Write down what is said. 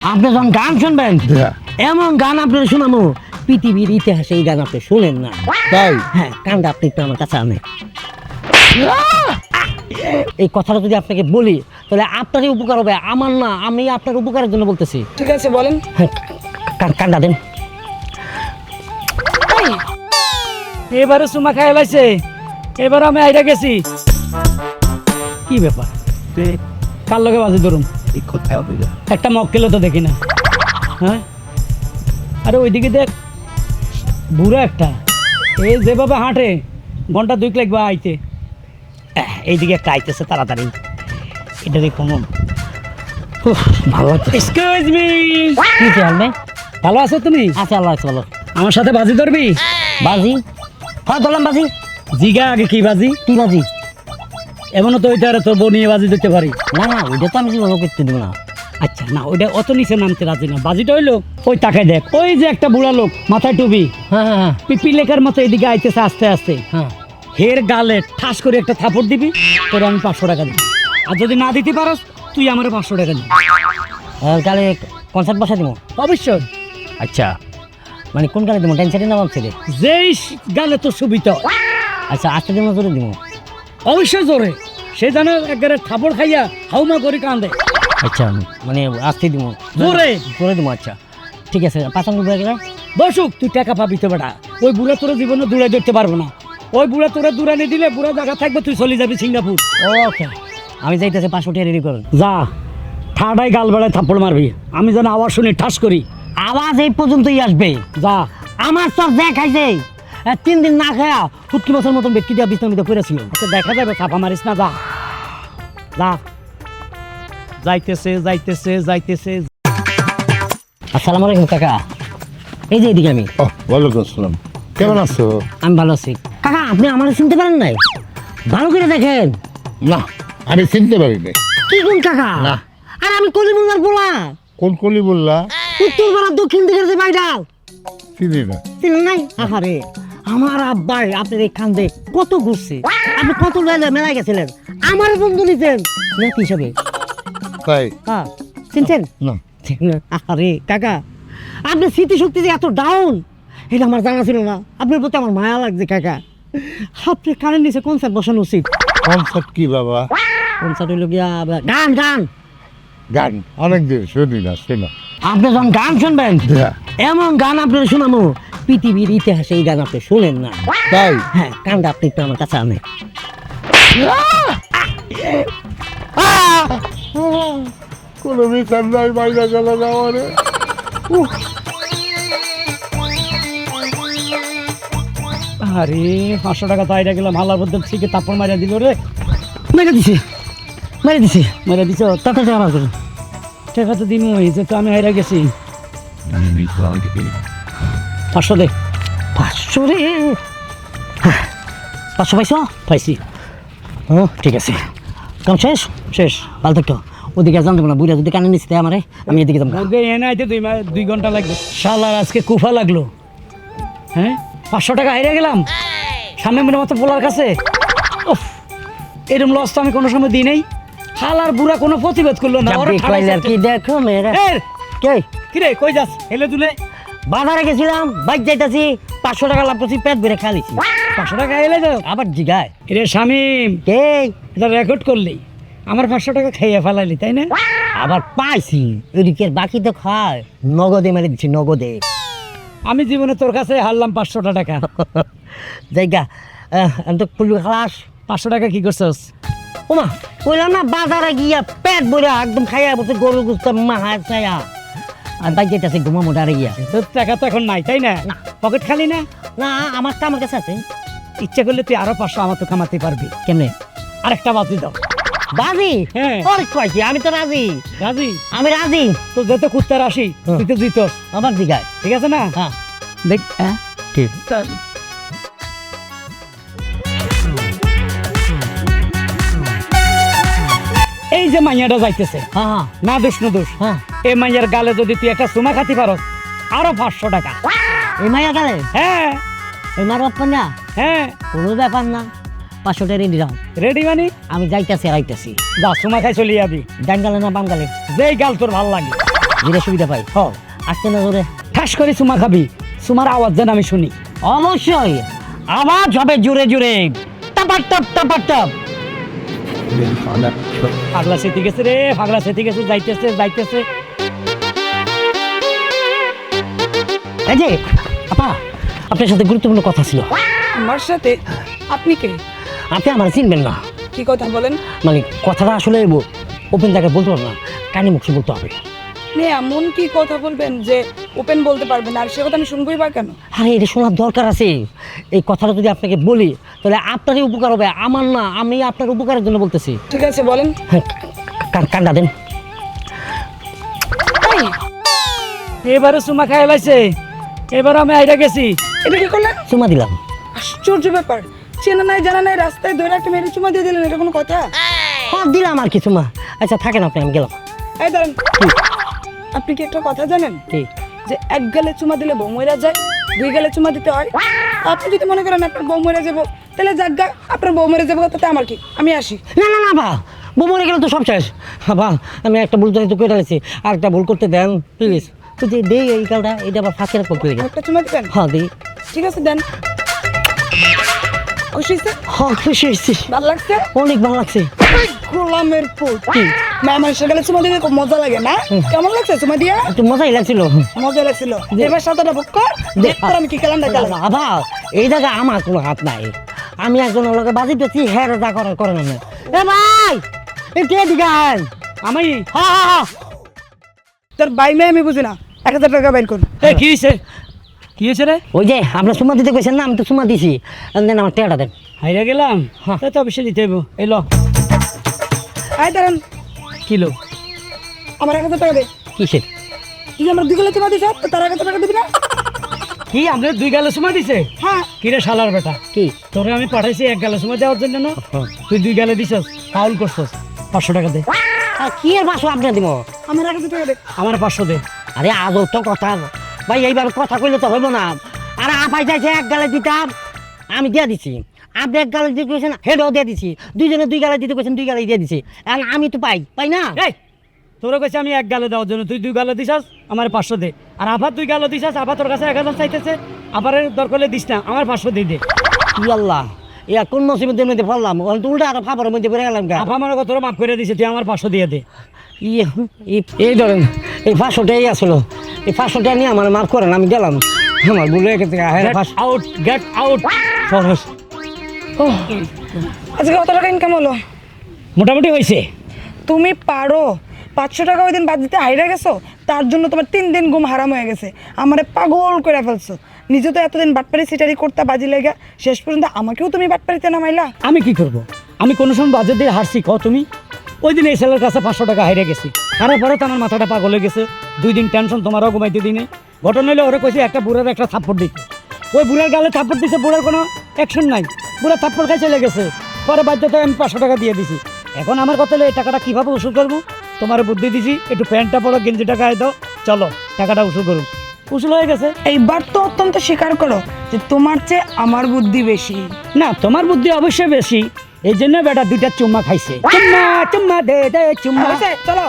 আপনি যখন গান শুনবেন হ্যাঁ। এমন গান আপনার শোনানো পৃথিবীর ইতিহাসে এই গান আপনি শুনেন না। তাই? হ্যাঁ গানটা আপনি একটু আমার কাছে আনে এই কথাটা যদি আপনাকে বলি তাহলে আপনারই উপকার হবে আমার না আমি আপনার উপকারের জন্য বলতেছি। ঠিক আছে বলেন। হ্যাঁ, কান- কানটা দেন। এবারে সুমা খাই লাইছে এবার আমি আইরা গেছি। কি ব্যাপার? কার লগে বাজে ধরুন এই কোথায় হবে একটা মক্কেলও তো দেখি না। হ্যাঁ? আরে ওইদিকে দেখ বুড়ো একটা। এই যেভাবে হাঁটে ঘণ্টা দুই লাগবে আইতে। এইদিকে একটা আইতেছে তাড়াতাড়ি। এটা দেখুন উফ, ভালো এক্সকিউজ মি কি চলবে ভালো আছো তুমি? আচ্ছা আল্লাহ আছে ভালো। আমার সাথে বাজি ধরবি? বাজি? হ্যাঁ ধরলাম বাজি। জিগা আগে কি বাজি? কি বাজি? এমনও তো ওইটা তোর বউ নিয়ে বাজি দিতে পারি। না না ওইটা তো আমি জীবনে করতে দেবো না। আচ্ছা না ওইটা অত নিচে নামতে রাজি না। বাজিটা হইল ওই তাকে দেখ। ওই যে একটা বুড়া লোক মাথায় টুপি। হ্যাঁ হ্যাঁ হ্যাঁ। পিপি লেখার মতো এদিকে আইতেছে আস্তে আস্তে। হ্যাঁ। হের গালে ঠাস করে একটা থাপড় দিবি তোর আমি পাঁচশো টাকা দিবি। আর যদি না দিতে পারস তুই আমার পাঁচশো টাকা দিবি। আর কালে কনসার্ট বসা দিব। অবশ্যই। আচ্ছা মানে কোন কালে দিব? টেনশনই না ভাবছি যেই গালে তোর সুবিধা আচ্ছা আজকে দিব জোরে দিব। অবশ্যই জোরে। সে জানে একবারে থাপড় খাইয়া হাউমা করে কান্দে। আচ্ছা মানে আজকে দিব জোরে। জোরে দিব আচ্ছা। ঠিক আছে পাঁচ গেলে? বসুক তুই টাকা পাবি তো বেটা। ওই বুড়া তোর জীবনে দূরে ধরতে পারব না। ওই বুড়া তোরা দূরানি দিলে বুড়া জায়গা থাকবে তুই চলে যাবি সিঙ্গাপুর। ওকে। আমি যাইতেছি পাঁচশো টাকা রেডি করেন। যা ঠাডাই গাল বেড়ায় থাপ্পড় মারবি। আমি যেন আওয়াজ শুনি ঠাস করি। আওয়াজ এই পর্যন্তই আসবে। যা। আমার সব দেখ খাইছে এ, তিন দিন না খায়া ফুটকি মাছের মতন বেটকি দিয়া মধ্যে পড়েছিল আচ্ছা দেখা যাবে চাপা মারিস না যা। যা। যাইতেছে যাইতেছে যাইতেছে। আসসালামু আলাইকুম কাকা। এই যে এদিকে আমি। ওয়ালাইকুম আসসালাম। কেমন আছো? আমি ভালো আছি। কাকা আপনি আমার চিনতে পারেন নাই? ভালো করে দেখেন। না আরে চিনতে পারি না কি কোন কাকা? না। আর আমি কলিমুল্লার বলা কোন কলি বললা? উত্তর পাড়া দক্ষিণ দিকের যে বাইডা চিনি না। চিনেন নাই? আহারে। আমার আব্বাই আপনার এই কান্দে কত ঘুরছে? আপনি কত লাইলে মেলায় গেছিলেন? আমার বন্ধু নিতেন নাকি হিসাবে? তাই? হ্যাঁ চিনছেন? না। আরে কাকা আপনার স্মৃতিশক্তি যে এত ডাউন এটা আমার জানা ছিল না। আপনার প্রতি আমার মায়া লাগছে কাকা। আপনি কারেন্ট নিচে কনসার্ট বসানো উচিত। কনসার্ট কি বাবা? কনসার্ট হইল গিয়া গান গান। গান? অনেক দিন শুনি না শোনা। আপনি যখন গান শুনবেন হ্যাঁ। এমন গান আপনার শোনানো পৃথিবীর ইতিহাসে এই গান আপনি শুনেন না। তাই? হ্যাঁ গানটা আপনি একটু আমার কাছে আনে কোনো বিচার নাই বাইরে আমারে আরে পাঁচশো টাকা তো আইরা গেলাম হালার মধ্যে থেকে তাপড় মারিয়া দিল রে। মেরে দিছি। মেরে দিছি। মেরে দিছ? তাতে টাকা বার করুন টাকা তো দিন যে তো আমি হাইরা গেছি পাঁচশো দে। পাঁচশো রে হ্যাঁ, পাঁচশো পাইছো? পাইছি। ও ঠিক আছে। কাম শেষ? শেষ। ভালো থাকতো। ওদিকে জানতে না বুড়া যদি কানে নিচ্ছে আমারে আমি এদিকে যাব এনে আইতে দুই দুই ঘণ্টা লাগবে। শালার আজকে কুফা লাগল। হ্যাঁ? পাঁচশো টাকা হাইরা গেলাম। সামনে মনে মতো বলার কাছে। উফ, এরম লস তো আমি কোনো সময় দিই নেই। হালার বুড়া কোনো প্রতিবাদ করল না। আর কি দেখো মেয়েরা। কে? কিরে কই যাস? হেলে দুলে। বাজারে গেছিলাম বাইক যাইতাছি পাঁচশো টাকা লাভ করছি পেট বেড়ে খালিছি পাঁচশো টাকা এলে তো আবার জিগায়। রে শামিম কে এটা রেকর্ড করলি। আমার পাঁচশো টাকা খাইয়ে ফেলাইলি তাই না? আবার পাইছি। ওদিকে বাকি তো খায়। নগদে মেরে দিচ্ছি নগদে। আমি জীবনে তোর কাছে হারলাম পাঁচশোটা টাকা। জায়গা আমি তো ফুল খালাস। পাঁচশো টাকা কি করছস? ওমা কইলাম না বাজারে গিয়া পেট ভরে একদম খাইয়া বসে গরু গুস্ত মাহা চায়া। আর বাইক যাইতাছে ঘুমা মোটারে গিয়া। তোর টাকা তো এখন নাই তাই না। পকেট খালি না? না আমার তো আমার কাছে আছে। ইচ্ছা করলে তুই আরও পাঁচশো আমার তো কামাতে পারবি। কেমনে? আরেকটা বাতি দাও। বাজি? হ্যাঁ। অনেক কয়েছি আমি তো রাজি। রাজি? আমি রাজি। তো যত কুত্তার আসি হ্যাঁ। তুই তো আমার দিঘায় ঠিক আছে না? হ্যাঁ। দেখ হ্যাঁ? ঠিক এই যে মাইয়াটা যাইতেছে হ্যাঁ হ্যাঁ। না দোষ না দোষ। হ্যাঁ। এই মাইয়ার গালে যদি তুই একটা সুমা খাতি পারস আরও পাঁচশো টাকা। এই মাইয়া গেলে? হ্যাঁ। এই মার বাপ্পা না হ্যাঁ। কোনো ব্যাপার না। পাঁচশো টাকা রেডি দাও রেডি মানে? আমি যাইতাছি আইতাছি। যা সুমা খাই চলে যাবি। ডান গালে না বাম গালে? যেই গাল তোর ভালো লাগে। যেটা সুবিধা পাই। হ। আসতে না ধরে ঠাস করে চুমা খাবি। চুমার আওয়াজ যেন আমি শুনি। অবশ্যই। আওয়াজ হবে জোরে জোরে। টাপার টাপ টাপার টাপ। পাগলা সেতি গেছে রে পাগলা সেতি গেছে যাইতেছে যাইতেছে। এই যে আপা আপনার সাথে গুরুত্বপূর্ণ কথা ছিল। আমার সাথে? আপনি কে? আপনি আমার চিনবেন না। কি কথা বলেন? মানে কথাটা আসলে ওপেন জায়গায় বলতে পারব না। কানি মুখে বলতে হবে। আপনি এমন কি কথা বলবেন যে ওপেন বলতে পারবেন আর সে কথা আমি শুনবই বা কেন? আরে এটা শোনার দরকার আছে। এই কথাটা যদি আপনাকে বলি তাহলে আপনারই উপকার হবে। আমার না আমি আপনার উপকারের জন্য বলতেছি। ঠিক আছে বলেন। হ্যাঁ কান- কান্ডা দেন। এবারে চুমা খাই লাইছে। এবার আমি আইরা গেছি। এটা কি করলেন? চুমা দিলাম। আশ্চর্য ব্যাপার। চেনা নাই জানা নাই রাস্তায় ধরে একটা মেরে চুমা দিয়ে দিলেন এটা কোনো কথা? হ্যাঁ দিলাম আর কি চুমা। আচ্ছা থাকেন আপনি আমি গেলাম। এই দাঁড়ান আপনি কি একটা কথা জানেন? কি? যে এক গালে চুমা দিলে বউ মরে যায় দুই গালে চুমা দিতে হয়। আপনি যদি মনে করেন আপনার বউ মরে যাব তাহলে যাক গা আপনার বউ মরে যাব তাতে আমার কি? আমি আসি। না না না বা। বউ মরে গেলে তো সব শেষ। বা আমি একটা ভুল তো করে ফেলেছি। আর একটা ভুল করতে দেন প্লিজ তো যে দেই এই কালটা এটা আবার ফাঁকি করতে লেগে একটা চুমা দিবেন? হ্যাঁ দিই। ঠিক আছে দেন। খুশি হয়েছে? হ্যাঁ খুশি হয়েছি। ভালো লাগছে? অনেক ভালো লাগছে। গোলামের পুত। কি? মা গেলে চুমা দিলে খুব মজা লাগে না? কেমন লাগছে চুমা দিয়া? একটু মজাই লাগছিল। মজা লাগছিল। এবার সাঁতারটা বুক কর। দেখ আমি কি খেলাম না খেলাম আবা এই জায়গায় আমার কোনো হাত নাই। আমি একজন লোকে বাজি পেয়েছি হ্যাঁ যা করে করে না এ ভাই এ কে দিগান আমি হ্যাঁ হ্যাঁ তোর বাই মেয়ে আমি বুঝি না। এক হাজার টাকা বাইর করুন। এ কি হয়েছে কি হয়েছে রে? ওই যে আপনার সুমা দিতে কইছেন না আমি তো সুমা দিছি। দেন আমার টেয়াটা দেন। হাইরা গেলাম? হ্যাঁ। তো অবশ্যই দিতে হইব। এই ল। আয় দাঁড়ান। কিলো আমার এক হাজার টাকা দে। কিসের? তুই আমার দুই গেলে চুমা দিছ তো তার এক হাজার টাকা দিবি না? কি আপনার দুই গালে সময় দিছে? হ্যাঁ। কিরে শালার বেটা? কি? তোরে আমি পাঠাইছি এক গালে সময় দেওয়ার জন্য না? তুই দুই গালে দিছস ফাউল করছস। পাঁচশো টাকা দে। আর কি এর বাসো আপনি দিব? আমার এক হাজার টাকা দে। আমার পাঁচশো দে। আরে আজও তো কথা। ভাই এইভাবে কথা কইলে তো হইব না। আরে আপাই চাইছে এক গালে দিতাম আমি দিয়ে দিছি। আপনি এক গালে দিতে কইছেন হেডও দিয়ে দিছি। দুইজনে দুই গালে দিতে কইছেন দুই গালে দিয়ে দিছি। এখন আমি তো পাই পাই না? এই তোর কাছে আমি এক গালে দেওয়ার জন্য। তুই দুই গালে দিছাস আমার পাঁচশো দে। আর আবার দুই গালে দিছাস আবার তোর কাছে এক হাজার চাইতেছে আবার দরকার দিস না আমার পাঁচশো দিয়ে দে। আল্লাহ ইয়া কোন নসিবের মধ্যে পড়লাম তো উল্টা আর ফাপড়ের মধ্যে পড়ে গেলাম গা। আপা আমার তোর মাফ করে দিছে তুই আমার পাঁচশো দিয়ে দে। ইয়ে, এই- ধরেন এই পাঁচশোটাই আসলো। এই পাঁচশোটা নিয়ে আমার মাফ করেন আমি গেলাম। আমার ভুলে গেছে আউট গেট আউট সরস আজকে কত টাকা ইনকাম হলো? মোটামুটি হয়েছে। তুমি পারো। পাঁচশো টাকা ওই দিন বাদ দিতে হাইরা গেছো তার জন্য তোমার তিন দিন ঘুম হারাম হয়ে গেছে। আমারে পাগল করে ফেলছো। নিজে তো এতদিন বাটপারি সিটারি করতে বাজি লেগে, শেষ পর্যন্ত আমাকেও তুমি বাটপারিতে নামাইলা। আমি কি করব? আমি কোনো সময় বাজেট দিয়ে হারছি, কও তুমি? ওই দিন এই ছেলের কাছে পাঁচশো টাকা হারিয়ে গেছি। হারার পরে তো আমার মাথাটা পাগল হয়ে গেছে। দুই দিন টেনশন তোমারও ঘুমাইতে দিনে ঘটনা হলে ওরা কইছে, একটা বুড়ার একটা থাপ্পড় দিতে। ওই বুড়ার গালে থাপ্পড় দিছে, বুড়ার কোনো অ্যাকশন নাই। বুড়া থাপ্পড় খাই চলে গেছে। পরে বাধ্যতায় আমি পাঁচশো টাকা দিয়ে দিছি। এখন আমার কথা হলো, এই টাকাটা কীভাবে উসুল করব? তোমার বুদ্ধি দিছি, একটু প্যান্টটা পরো গেঞ্জি টাকা দাও। চলো, টাকাটা উসুল করুন উসুল হয়ে গেছে। এইবার তো অত্যন্ত স্বীকার করো যে তোমার চেয়ে আমার বুদ্ধি বেশি। না তোমার বুদ্ধি অবশ্যই বেশি। এই জন্য বেটা দুইটা চুম্মা খাইছে। চুম্মা চুম্মা দে দে চুম্মা? চলো।